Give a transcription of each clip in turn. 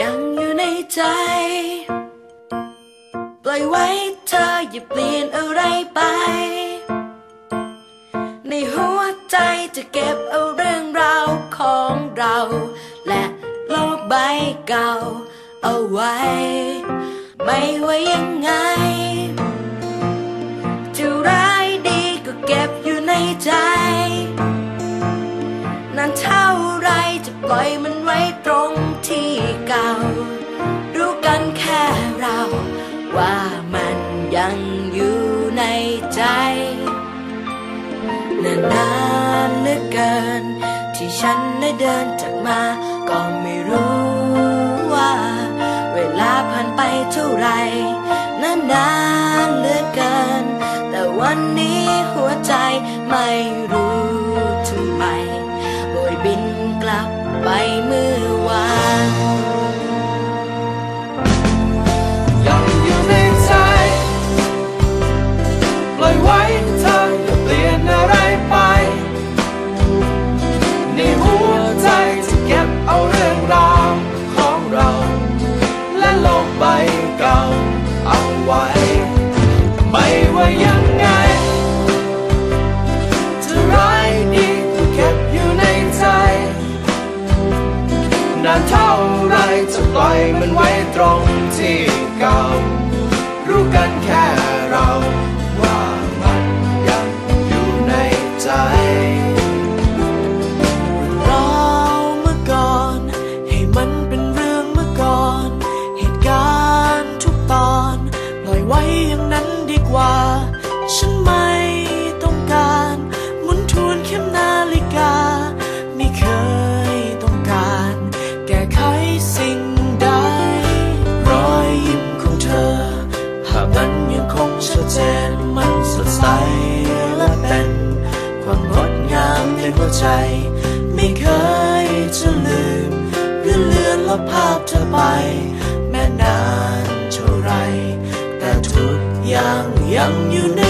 ยังอยู่ในใจ ปล่อยไว้เธออย่าเปลี่ยนอะไรไป ในหัวใจจะเก็บเอาเรื่องราวของเรา และโลกใบเก่าเอาไว้ ไม่ว่ายังไง เก่า รู้กันแค่เรา ว่ามันยังอยู่ในใจ นานานเหลือเกิน ที่ฉันได้เดินจากมา ก็ไม่รู้ว่า เวลาผ่านไปเท่าไหรนานนานเหลือเกิน แต่วันนี้หัวใจไม่รู้ เภาพนั้นยังคงชัดเจนมันสดใสและเป็นความงดงามในหัวใจ ไม่เคยจะลืมหรือเลือนลบภาพเธอไป แม้นานเท่าไรแต่ทุกอย่างยังอยู่ใน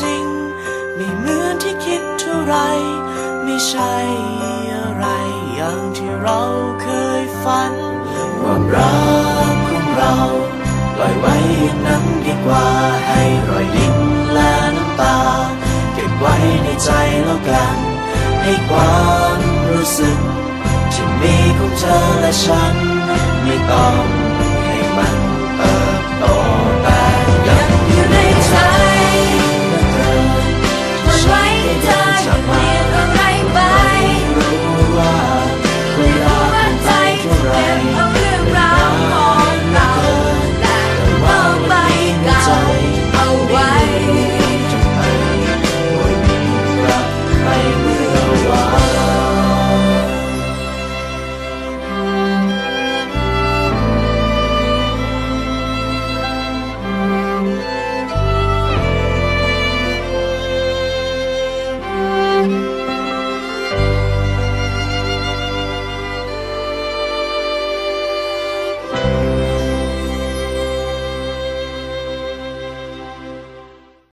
จริง ไม่เหมือนที่คิดเท่าไร ไม่ใช่อะไรอย่างที่เราเคยฝัน ความรักของเราปล่อยไว้อย่างนั้นดีกว่าให้รอยยิ้มและน้ำตา เก็บไว้ในใจแล้วกัน ให้ความรู้สึกที่มีของเธอและฉัน ไม่ต้อง